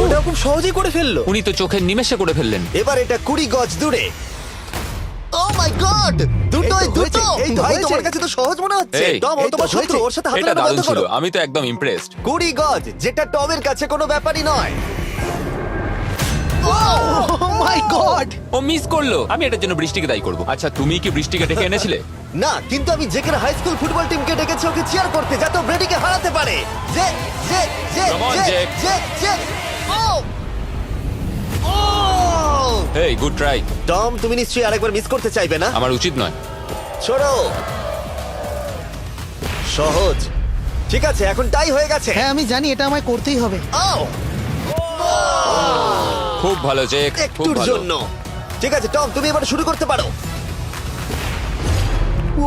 ওটা খুব সহজেই করে ফেলল। উনি তো চোখের নিমেষে করে ফেললেন। এবার এটা কুড়ি গজ দূরে। ও মাই গড দুটোই দুটো! এই তো ভাই তোমার কাছে তো সহজ মনে হচ্ছে। এই, টম ও এই তো তোমার শত্রু হয়েছে। ওর সাথে হাত এটা মেলানো দারুণ বন্ধ ছিল করো। আমি তো একদম ইমপ্রেসড কুড়ি গজ যেটা টমের কাছে কোনো ব্যাপারই নয়। ও মাই গড ও মিস করল। আমি এটার জন্য বৃষ্টিকে দায়ী করব। আচ্ছা তুমি কি বৃষ্টিকে ডেকে এনেছিলে? না কিন্তু আমি জেকের হাই স্কুল ফুটবল টিমকে ডেকেছি ওকে চিয়ার করতে যাতে ও ব্রেডিকে হারাতে পারে। Come on, Jake. Hey good try Tom তুমি নিশ্চয়ই আরেকবার মিস করতে চাইবে না? আমার উচিত নয়। ছোড়ো সহজ। ঠিক আছে এখন টাই হয়ে গেছে। হ্যাঁ আমি জানি এটা আমায় করতেই হবে। ও খুব ভালো জেক খুব একটুর ভালো। জন্য। ঠিক আছে টম তুমি এবার শুরু করতে পারো। ও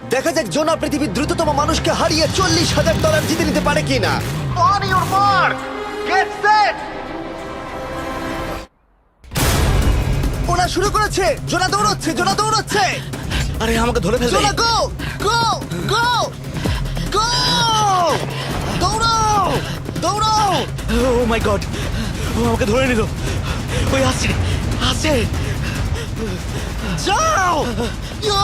দেখা যাক জোনা পৃথিবীর দ্রুততম মানুষকে হারিয়ে চল্লিশ হাজার ডলার জিতে নিতে পারে কিনা। On your mark get set ওরা শুরু করেছে। জোনা দৌড়চ্ছে জোনা দৌড়চ্ছে। আরে আমাকে ধরে ফেলবে। জোনা গো গো গো গো দৌড়াও! দৌড়াও! ও মাই গড ও আমাকে ধরে নিল। ওই আসছে আসছে। যাও! ইয়ো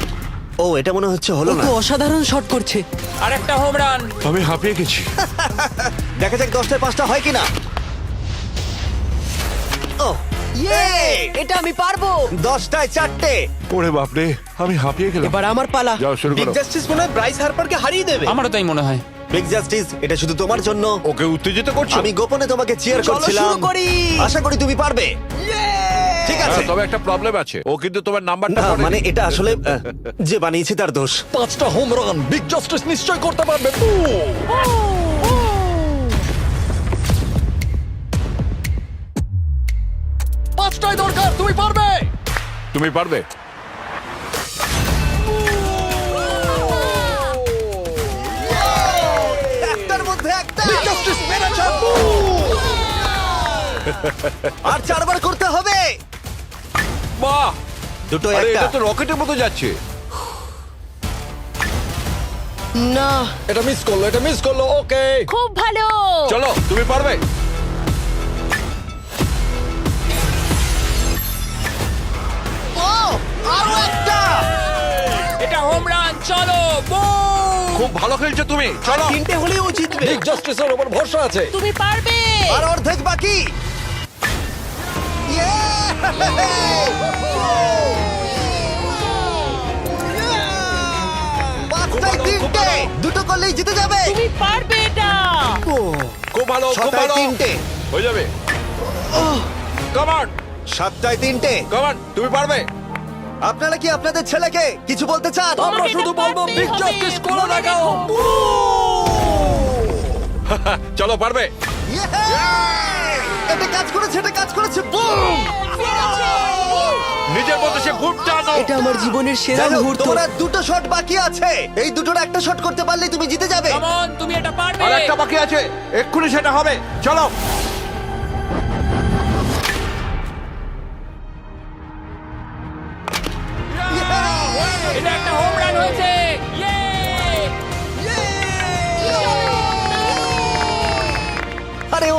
ও এটা মনে হচ্ছে হলো না। অসাধারণ শট করছে। আর একটা হোম রান আমি হাঁপিয়ে গেছি। দেখা যাক দশটায় পাঁচটা হয় কিনা। ও ইয়ে এটা আমি পারব। দশটায় চারটে। ওরে বাপরে আমি হাঁপিয়ে গেলাম। এবার আমার পালা। যাও শুরু বিগ করো। জাস্টিস মনে হয় ব্রাইস হারপারকে হারিয়ে দেবে। আমারও তাই মনে হয়। বিগ জাস্টিস এটা শুধু তোমার জন্য। ওকে উত্তেজিত করছ? আমি গোপনে তোমাকে চিয়ার চলো করছিলাম। শুরু করি। আশা করি তুমি পারবে। ঠিক আছে। হ্যাঁ, তবে একটা প্রবলেম আছে। ও কিন্তু তোমার নাম্বারটা না মানে এটা আসলে আহ, যে বানিয়েছে তার দোষ। পাঁচটা হোম রান বিগ জাস্টিস নিশ্চয় করতে পারবে। পাঁচটাই দরকার তুমি পারবে? তুমি পারবে। একটার মধ্যে একটা। আর চারবার করতে হবে। বাহ দুটো আরে একটা। এটা তো রকেটের মতো যাচ্ছে। না। এটা মিস করল এটা মিস করল ওকে। খুব ভালো। চলো তুমি পারবে? ও আরও একটা। এটা হোম রান চলো boom! খুব ভালো খেলছো তুমি চলো। তিনটে হলেও ও জিতবে। বিগ জাস্টিসের উপর ভরসা আছে। তুমি পারবে। আর অর্ধেক বাকি! পাঁচটায় তিনটে দুটো করলেই জিতে যাবে। তুমি পারবে এটা। খুব ভালো খুব ছটায় ভালো। তিনটে। হয়ে যাবে। কামান সাতটায় তিনটে। কামান তুমি পারবে। আপনারা কি আপনাদের ছেলেকে কিছু বলতে চান? আমরা শুধু বলব বিগ জাস্টিস করে দেখাও। চলো পারবে। Yeah! এটা কাজ করেছে এটা কাজ করেছে। বুম নিজের মতো সে খুব টানো। এটা আমার জীবনের সেরা যাই মুহূর্ত। তোমার আর দুটো শট বাকি আছে। এই দুটোর একটা শট করতে পারলে তুমি জিতে যাবে। Come তুমি এটা পারবে। আর একটা বাকি আছে। এক্ষুনি সেটা হবে। চলো।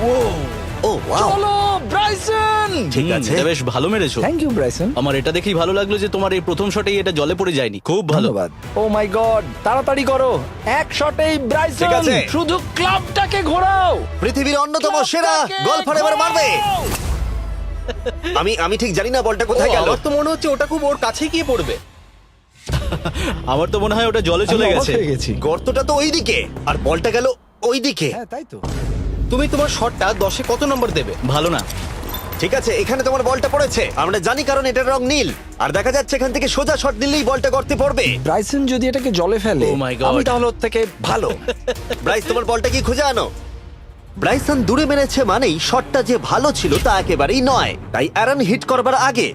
ও ওয়াও চলো ব্রাইসন! ঠিক আছে। বেশ ভালো মেরেছো। Thank you Bryson. আমার এটা দেখেই ভালো লাগল যে তোমার এই প্রথম শটেই এটা জলে পড়ে যায়নি। খুব ভালো। ধন্যবাদ। ও মাই গড তাড়াতাড়ি করো। এক শটেই ঠিক ব্রাইসন আছে। শুধু ক্লাবটাকে ঘোরাও। পৃথিবীর অন্যতম সেরা গলফার এবার মারবে। আমি আমি ঠিক জানি না বলটা কোথায় গেল। আমার তো মনে হচ্ছে ওটা খুব ওর কাছে গিয়ে পড়বে। আমার তো মনে হয় ওটা জলে চলে গেছে। গেছি। গর্তটা তো ওইদিকে আর বলটা গেল ওইদিকে। হ্যাঁ তাই তো। তুমি তোমার শটটা দশে কত নম্বর দেবে? ভালো না। ঠিক আছে এখানে তোমার বলটা পড়েছে। আমরা জানি কারণ এটার রং নীল। আর দেখা যাচ্ছে এখান থেকে সোজা শট নিলেই বলটা গর্তে পড়বে। ব্রাইসন যদি এটাকে জলে ফেলে Oh my God. আমি তাহলে ওর থেকে ভালো। ব্রাইস তোমার বলটা কি খুঁজে আনো? ব্রাইসন দূরে মেরেছে মানেই শটটা যে ভালো ছিল তা একেবারেই নয়। তাই অ্যারন হিট করবার আগে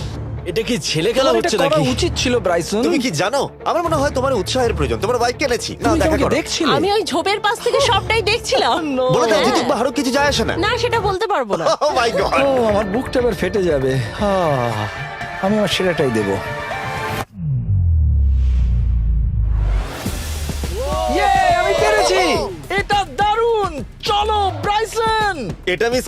এটা কি ছেলে খেলা হচ্ছে নাকি? উচিত ছিল ব্রাইসন। তুমি কি জানো? আমার মনে হয় তোমার উৎসাহের প্রয়োজন। তোমার বাইক কিনেছি না দেখা করো। দেখছিলে। আমি ওই ঝোপের পাশ থেকে সবটাই দেখছিলাম। বলে দাও হ্যাঁ। জিতুক বা কিছু যায় আসে না। না সেটা বলতে পারব না। ও মাই গড ও আমার বুকটা এবার ফেটে যাবে। আমি আমার সেরাটাই দেব। ইয়ে আমি পেরেছি। এটা দারুণ। চলো ব্রাইসন। এটা মিস